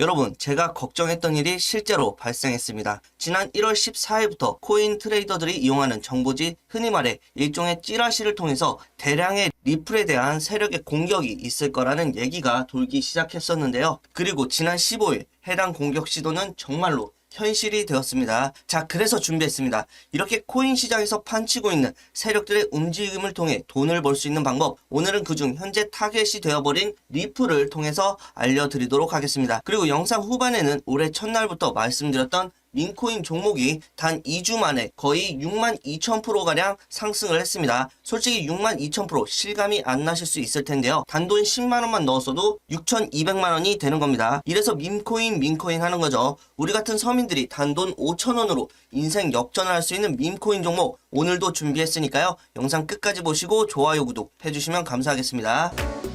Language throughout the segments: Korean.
여러분, 제가 걱정했던 일이 실제로 발생했습니다. 지난 1월 14일부터 코인 트레이더들이 이용하는 정보지 흔히 말해 일종의 찌라시를 통해서 대량의 리플에 대한 세력의 공격이 있을 거라는 얘기가 돌기 시작했었는데요. 그리고 지난 15일 해당 공격 시도는 정말로 현실이 되었습니다. 자, 그래서 준비했습니다. 이렇게 코인 시장에서 판치고 있는 세력들의 움직임을 통해 돈을 벌 수 있는 방법, 오늘은 그중 현재 타겟이 되어버린 리플을 통해서 알려드리도록 하겠습니다. 그리고 영상 후반에는 올해 첫날부터 말씀드렸던 민코인 종목이 단 2주 만에 거의 6만 2천 프로가량 상승을 했습니다. 솔직히 6만 2천 프로 실감이 안 나실 수 있을 텐데요. 단돈 10만원만 넣었어도 6,200만원이 되는 겁니다. 이래서 민코인, 민코인 하는 거죠. 우리 같은 서민들이 단돈 5천원으로 인생 역전을 할 수 있는 민코인 종목 오늘도 준비했으니까요. 영상 끝까지 보시고 좋아요, 구독 해주시면 감사하겠습니다.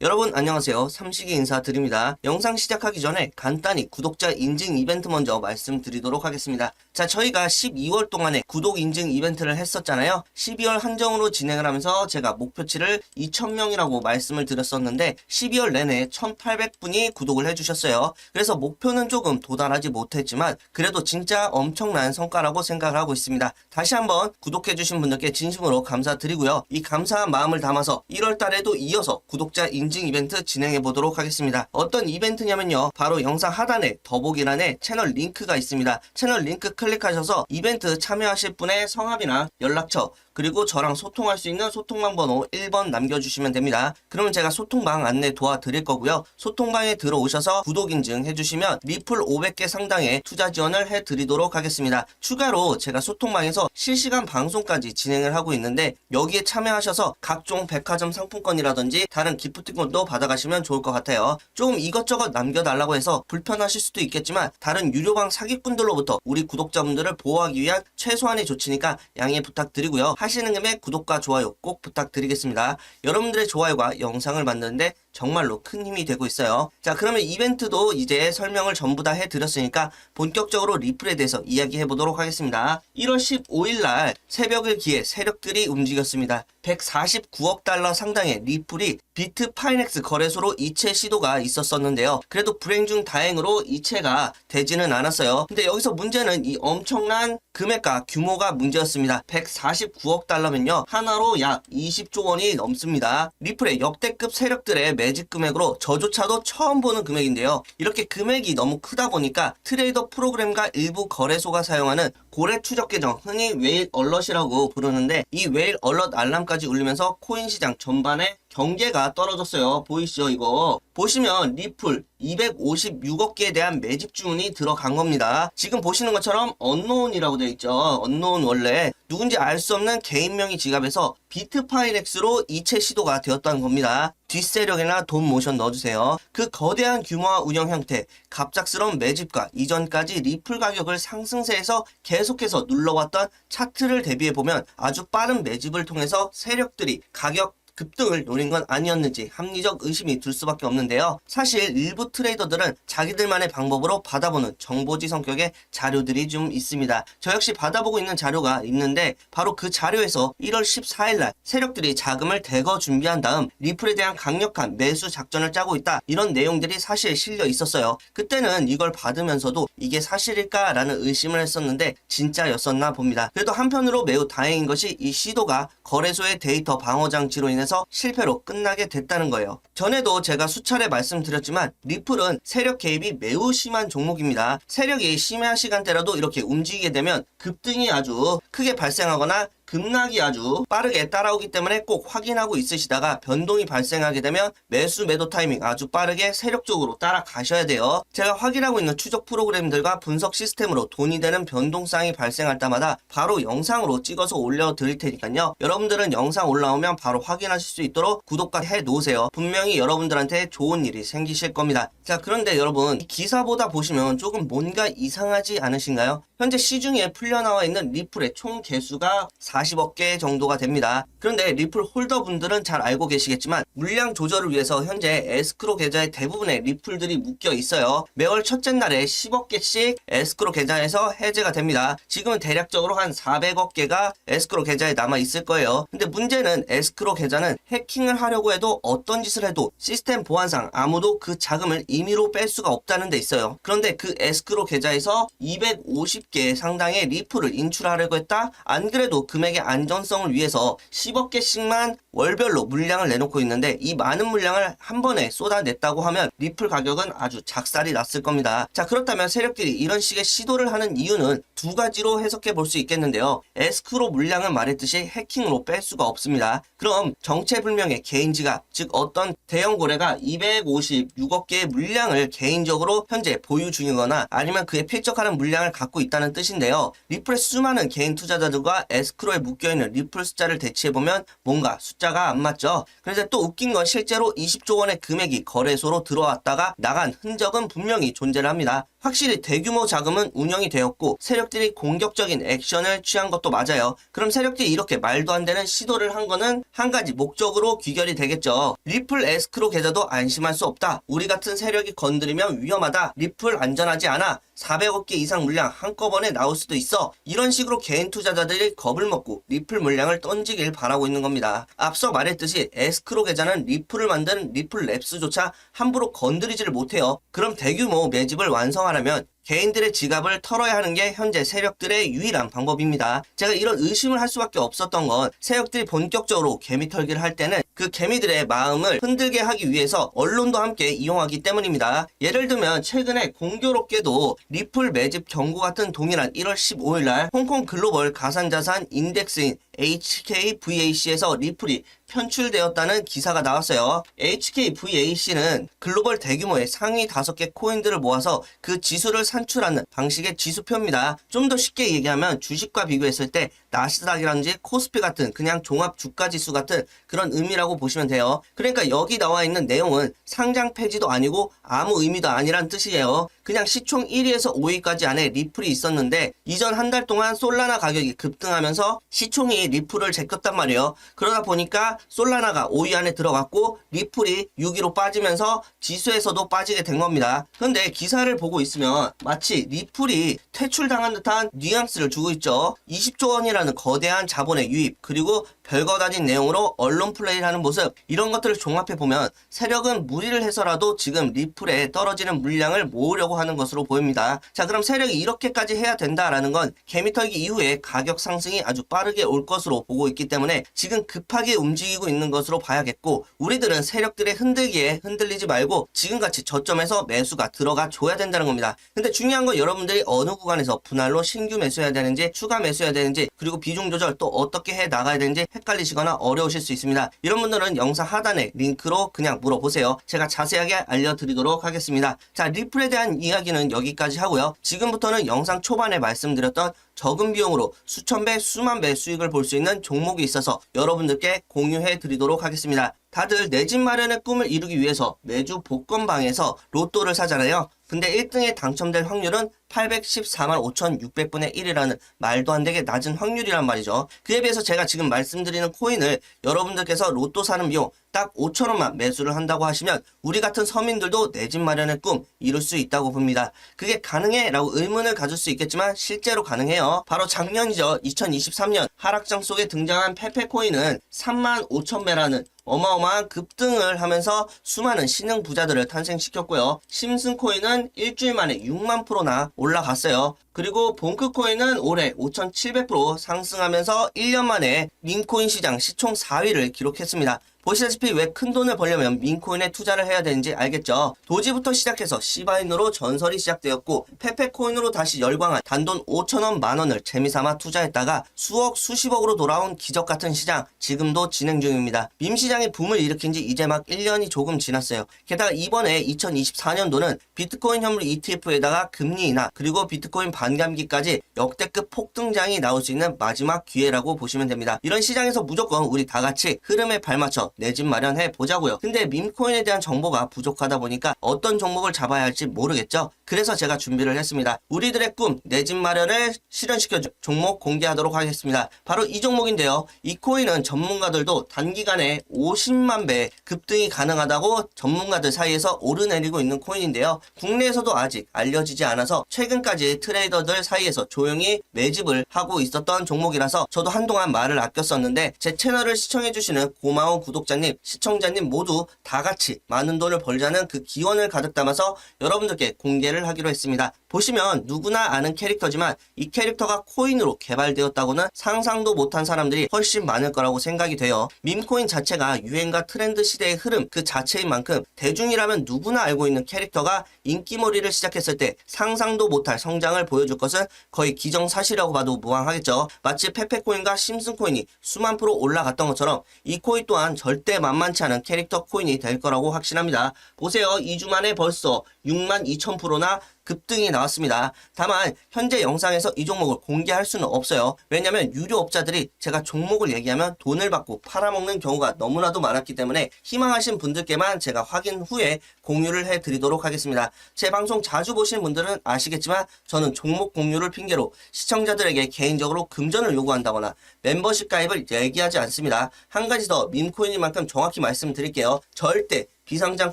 여러분 안녕하세요. 삼식이 인사드립니다. 영상 시작하기 전에 간단히 구독자 인증 이벤트 먼저 말씀드리도록 하겠습니다. 자, 저희가 12월 동안에 구독 인증 이벤트를 했었잖아요. 12월 한정으로 진행을 하면서 제가 목표치를 2,000명이라고 말씀을 드렸었는데 12월 내내 1,800분이 구독을 해주셨어요. 그래서 목표는 조금 도달하지 못했지만 그래도 진짜 엄청난 성과라고 생각을 하고 있습니다. 다시 한번 구독해주신 분들께 진심으로 감사드리고요. 이 감사한 마음을 담아서 1월 달에도 이어서 구독자 인증 이벤트 진행해 보도록 하겠습니다. 어떤 이벤트냐면요. 바로 영상 하단에 더보기란에 채널 링크가 있습니다. 채널 링크 클릭하셔서 이벤트 참여하실 분의 성함이나 연락처 그리고 저랑 소통할 수 있는 소통방 번호 1번 남겨주시면 됩니다. 그러면 제가 소통방 안내 도와드릴 거고요. 소통방에 들어오셔서 구독 인증 해주시면 리플 500개 상당의 투자 지원을 해드리도록 하겠습니다. 추가로 제가 소통방에서 실시간 방송까지 진행을 하고 있는데 여기에 참여하셔서 각종 백화점 상품권이라든지 다른 기프 티콘도 받아가시면 좋을 것 같아요. 조금 이것저것 남겨달라고 해서 불편하실 수도 있겠지만 다른 유료방 사기꾼들로부터 우리 구독자분들을 보호하기 위한 최소한의 조치니까 양해 부탁드리고요. 하시는 김에 구독과 좋아요 꼭 부탁드리겠습니다. 여러분들의 좋아요가 영상을 만드는데 정말로 큰 힘이 되고 있어요. 자, 그러면 이벤트도 이제 설명을 전부 다 해드렸으니까 본격적으로 리플에 대해서 이야기해 보도록 하겠습니다. 1월 15일 날 새벽을 기해 세력들이 움직였습니다. 149억 달러 상당의 리플이 비트 파이넥스 거래소로 이체 시도가 있었었는데요. 그래도 불행 중 다행으로 이체가 되지는 않았어요. 근데 여기서 문제는 이 엄청난 금액과 규모가 문제였습니다. 149억 달러면요. 하나로 약 20조 원이 넘습니다. 리플의 역대급 세력들의 매직 금액으로 저조차도 처음 보는 금액인데요. 이렇게 금액이 너무 크다 보니까 트레이더 프로그램과 일부 거래소가 사용하는 고래 추적 계정, 흔히 웨일 얼럿이라고 부르는데 이 웨일 얼럿 알람까지 울리면서 코인 시장 전반에 경계가 떨어졌어요. 보이시죠, 이거? 보시면 리플 256억 개에 대한 매집 주문이 들어간 겁니다. 지금 보시는 것처럼 언노운이라고 되어 있죠. 언노운 원래 누군지 알 수 없는 개인 명의 지갑에서 비트파이렉스로 이체 시도가 되었다는 겁니다. 뒷세력이나 돈 모션 넣어주세요. 그 거대한 규모와 운영 형태, 갑작스러운 매집과 이전까지 리플 가격을 상승세에서 계속해서 눌러왔던 차트를 대비해보면 아주 빠른 매집을 통해서 세력들이 가격 급등을 노린 건 아니었는지 합리적 의심이 들 수밖에 없는데요. 사실 일부 트레이더들은 자기들만의 방법으로 받아보는 정보지 성격의 자료들이 좀 있습니다. 저 역시 받아보고 있는 자료가 있는데 바로 그 자료에서 1월 14일 날 세력들이 자금을 대거 준비한 다음 리플에 대한 강력한 매수 작전을 짜고 있다. 이런 내용들이 사실 실려 있었어요. 그때는 이걸 받으면서도 이게 사실일까라는 의심을 했었는데 진짜였었나 봅니다. 그래도 한편으로 매우 다행인 것이 이 시도가 거래소의 데이터 방어 장치로 인해서 실패로 끝나게 됐다는 거예요. 전에도 제가 수차례 말씀드렸지만 리플은 세력 개입이 매우 심한 종목입니다. 세력이 심야 시간대라도 이렇게 움직이게 되면 급등이 아주 크게 발생하거나 급락이 아주 빠르게 따라오기 때문에 꼭 확인하고 있으시다가 변동이 발생하게 되면 매수 매도 타이밍 아주 빠르게 세력적으로 따라가셔야 돼요. 제가 확인하고 있는 추적 프로그램들과 분석 시스템으로 돈이 되는 변동성이 발생할 때마다 바로 영상으로 찍어서 올려드릴 테니까요. 여러분들은 영상 올라오면 바로 확인하실 수 있도록 구독과 해 놓으세요. 분명히 여러분들한테 좋은 일이 생기실 겁니다. 자 그런데 여러분 이 기사보다 보시면 조금 뭔가 이상하지 않으신가요? 현재 시중에 풀려나와 있는 리플의 총 개수가 40억 개 정도가 됩니다. 그런데 리플 홀더 분들은 잘 알고 계시겠지만 물량 조절을 위해서 현재 에스크로 계좌에 대부분의 리플들이 묶여 있어요. 매월 첫째 날에 10억 개씩 에스크로 계좌에서 해제가 됩니다. 지금은 대략적으로 한 400억 개가 에스크로 계좌에 남아 있을 거예요. 근데 문제는 에스크로 계좌는 해킹을 하려고 해도 어떤 짓을 해도 시스템 보안상 아무도 그 자금을 임의로 뺄 수가 없다는 데 있어요. 그런데 그 에스크로 계좌에서 250개 상당의 리플을 인출하려고 했다? 안 그래도 금액 의 안전성을 위해서 10억 개씩만 월별로 물량을 내놓고 있는데 이 많은 물량을 한 번에 쏟아냈다고 하면 리플 가격은 아주 작살이 났을 겁니다. 자 그렇다면 세력들이 이런 식의 시도를 하는 이유는 두 가지로 해석해 볼 수 있겠는데요. 에스크로 물량을 말했듯이 해킹으로 뺄 수가 없습니다. 그럼 정체불명의 개인 지갑, 즉 어떤 대형 고래가 256억 개의 물량을 개인적으로 현재 보유 중이거나 아니면 그에 필적하는 물량을 갖고 있다는 뜻인데요. 리플의 수많은 개인 투자자들과 에스크로 에 묶여있는 리플 숫자를 대치해보면 뭔가 숫자가 안 맞죠. 그런데 또 웃긴 건 실제로 20조 원의 금액이 거래소로 들어왔다가 나간 흔적은 분명히 존재를 합니다. 확실히 대규모 자금은 운영이 되었고 세력들이 공격적인 액션을 취한 것도 맞아요. 그럼 세력들이 이렇게 말도 안 되는 시도를 한 거는 한 가지 목적으로 귀결이 되겠죠. 리플 에스크로 계좌도 안심할 수 없다. 우리 같은 세력이 건드리면 위험하다. 리플 안전하지 않아. 400억 개 이상 물량 한꺼번에 나올 수도 있어. 이런 식으로 개인 투자자들이 겁을 먹고 리플 물량을 던지길 바라고 있는 겁니다. 앞서 말했듯이 에스크로 계좌는 리플을 만든 리플 랩스조차 함부로 건드리지를 못해요. 그럼 대규모 매집을 완성하려면 개인들의 지갑을 털어야 하는 게 현재 세력들의 유일한 방법입니다. 제가 이런 의심을 할 수밖에 없었던 건 세력들이 본격적으로 개미 털기를 할 때는 그 개미들의 마음을 흔들게 하기 위해서 언론도 함께 이용하기 때문입니다. 예를 들면 최근에 공교롭게도 리플 매집 경고 같은 동일한 1월 15일 날 홍콩 글로벌 가상자산 인덱스인 HKVAC에서 리플이 편출되었다는 기사가 나왔어요. HKVAC는 글로벌 대규모의 상위 5개 코인들을 모아서 그 지수를 산출하는 방식의 지수표입니다. 좀 더 쉽게 얘기하면 주식과 비교했을 때 나스닥이라든지 코스피 같은 그냥 종합 주가 지수 같은 그런 의미라고 보시면 돼요. 그러니까 여기 나와 있는 내용은 상장 폐지도 아니고 아무 의미도 아니란 뜻이에요. 그냥 시총 1위에서 5위까지 안에 리플이 있었는데 이전 한 달 동안 솔라나 가격이 급등하면서 시총이 리플을 제꼈단 말이에요. 그러다 보니까 솔라나가 5위 안에 들어갔고 리플이 6위로 빠지면서 지수에서도 빠지게 된 겁니다. 그런데 기사를 보고 있으면 마치 리플이 퇴출당한 듯한 뉘앙스를 주고 있죠. 20조 원이라 는 거대한 자본의 유입 그리고 별거 다닌 내용으로 언론 플레이를 하는 모습 이런 것들을 종합해 보면 세력은 무리를 해서라도 지금 리플에 떨어지는 물량을 모으려고 하는 것으로 보입니다. 자 그럼 세력이 이렇게까지 해야 된다라는 건 개미털기 이후에 가격 상승이 아주 빠르게 올 것으로 보고 있기 때문에 지금 급하게 움직이고 있는 것으로 봐야겠고 우리들은 세력들의 흔들기에 흔들리지 말고 지금같이 저점에서 매수가 들어가 줘야 된다는 겁니다. 근데 중요한 건 여러분들이 어느 구간에서 분할로 신규 매수해야 되는지 추가 매수해야 되는지 그리고 비중 조절 또 어떻게 해 나가야 되는지 헷갈리시거나 어려우실 수 있습니다. 이런 분들은 영상 하단에 링크로 그냥 물어보세요. 제가 자세하게 알려드리도록 하겠습니다. 자, 리플에 대한 이야기는 여기까지 하고요. 지금부터는 영상 초반에 말씀드렸던 적은 비용으로 수천 배, 수만 배 수익을 볼 수 있는 종목이 있어서 여러분들께 공유해 드리도록 하겠습니다. 다들 내 집 마련의 꿈을 이루기 위해서 매주 복권방에서 로또를 사잖아요. 근데 1등에 당첨될 확률은 814만 5,600분의 1이라는 말도 안 되게 낮은 확률이란 말이죠. 그에 비해서 제가 지금 말씀드리는 코인을 여러분들께서 로또 사는 비용 딱 5천원만 매수를 한다고 하시면 우리 같은 서민들도 내 집 마련의 꿈 이룰 수 있다고 봅니다. 그게 가능해? 라고 의문을 가질 수 있겠지만 실제로 가능해요. 바로 작년이죠. 2023년 하락장 속에 등장한 페페코인은 3만 5천 배라는 어마어마한 급등을 하면서 수많은 신흥 부자들을 탄생시켰고요. 심슨코인은 일주일 만에 6만 프로나 올라갔어요. 그리고 봉크코인은 올해 5,700% 상승하면서 1년 만에 민코인 시장 시총 4위를 기록했습니다. 보시다시피 왜 큰 돈을 벌려면 민코인에 투자를 해야 되는지 알겠죠? 도지부터 시작해서 시바인으로 전설이 시작되었고 페페코인으로 다시 열광한 단돈 5천원 만원을 재미삼아 투자했다가 수억 수십억으로 돌아온 기적 같은 시장 지금도 진행 중입니다. 밈 시장이 붐을 일으킨 지 이제 막 1년이 조금 지났어요. 게다가 이번에 2024년도는 비트코인 현물 ETF에다가 금리 인하 그리고 비트코인 반감기까지 역대급 폭등장이 나올 수 있는 마지막 기회라고 보시면 됩니다. 이런 시장에서 무조건 우리 다 같이 흐름에 발맞춰 내 집 마련해 보자고요. 근데 밈코인에 대한 정보가 부족하다 보니까 어떤 종목을 잡아야 할지 모르겠죠. 그래서 제가 준비를 했습니다. 우리들의 꿈, 내 집 마련을 실현시켜 줄 종목 공개하도록 하겠습니다. 바로 이 종목인데요. 이 코인은 전문가들도 단기간에 50만 배 급등이 가능하다고 전문가들 사이에서 오르내리고 있는 코인인데요. 국내에서도 아직 알려지지 않아서 최근까지 트레이더들 사이에서 조용히 매집을 하고 있었던 종목이라서 저도 한동안 말을 아꼈었는데 제 채널을 시청해주시는 고마운 구독자 님, 시청자님 모두 다 같이 많은 돈을 벌자는 그 기원을 가득 담아서 여러분들께 공개를 하기로 했습니다. 보시면 누구나 아는 캐릭터지만 이 캐릭터가 코인으로 개발되었다고는 상상도 못한 사람들이 훨씬 많을 거라고 생각이 돼요. 밈코인 자체가 유행과 트렌드 시대의 흐름 그 자체인 만큼 대중이라면 누구나 알고 있는 캐릭터가 인기몰이를 시작했을 때 상상도 못할 성장을 보여줄 것은 거의 기정사실이라고 봐도 무방하겠죠. 마치 페페코인과 심슨코인이 수만 프로 올라갔던 것처럼 이 코인 또한 절대 만만치 않은 캐릭터 코인이 될 거라고 확신합니다. 보세요. 2주 만에 벌써 6만 2천 프로나 급등이 나왔습니다. 다만 현재 영상에서 이 종목을 공개할 수는 없어요. 왜냐면 유료업자들이 제가 종목을 얘기하면 돈을 받고 팔아먹는 경우가 너무나도 많았기 때문에 희망하신 분들께만 제가 확인 후에 공유를 해드리도록 하겠습니다. 제 방송 자주 보시는 분들은 아시겠지만 저는 종목 공유를 핑계로 시청자들에게 개인적으로 금전을 요구한다거나 멤버십 가입을 얘기하지 않습니다. 한 가지 더 밈코인인 만큼 정확히 말씀드릴게요. 절대 비상장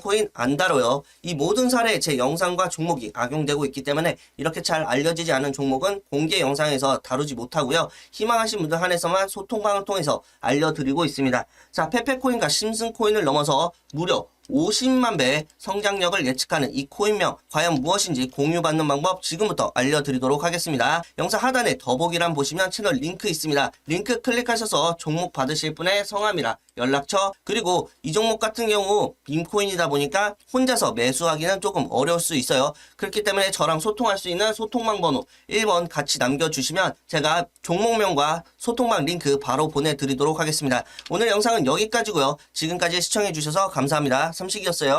코인 안 다뤄요. 이 모든 사례에 제 영상과 종목이 악용되고 있기 때문에 이렇게 잘 알려지지 않은 종목은 공개 영상에서 다루지 못하고요. 희망하신 분들 한해서만 소통방을 통해서 알려드리고 있습니다. 자, 페페코인과 심슨코인을 넘어서 무려 50만 배의 성장력을 예측하는 이 코인명 과연 무엇인지 공유받는 방법 지금부터 알려드리도록 하겠습니다. 영상 하단에 더보기란 보시면 채널 링크 있습니다. 링크 클릭하셔서 종목 받으실 분의 성함이랑 연락처 그리고 이 종목 같은 경우 빔코인이다 보니까 혼자서 매수하기는 조금 어려울 수 있어요. 그렇기 때문에 저랑 소통할 수 있는 소통방 번호 1번 같이 남겨주시면 제가 종목명과 소통방 링크 바로 보내드리도록 하겠습니다. 오늘 영상은 여기까지고요. 지금까지 시청해주셔서 감사합니다. 삼식이었어요.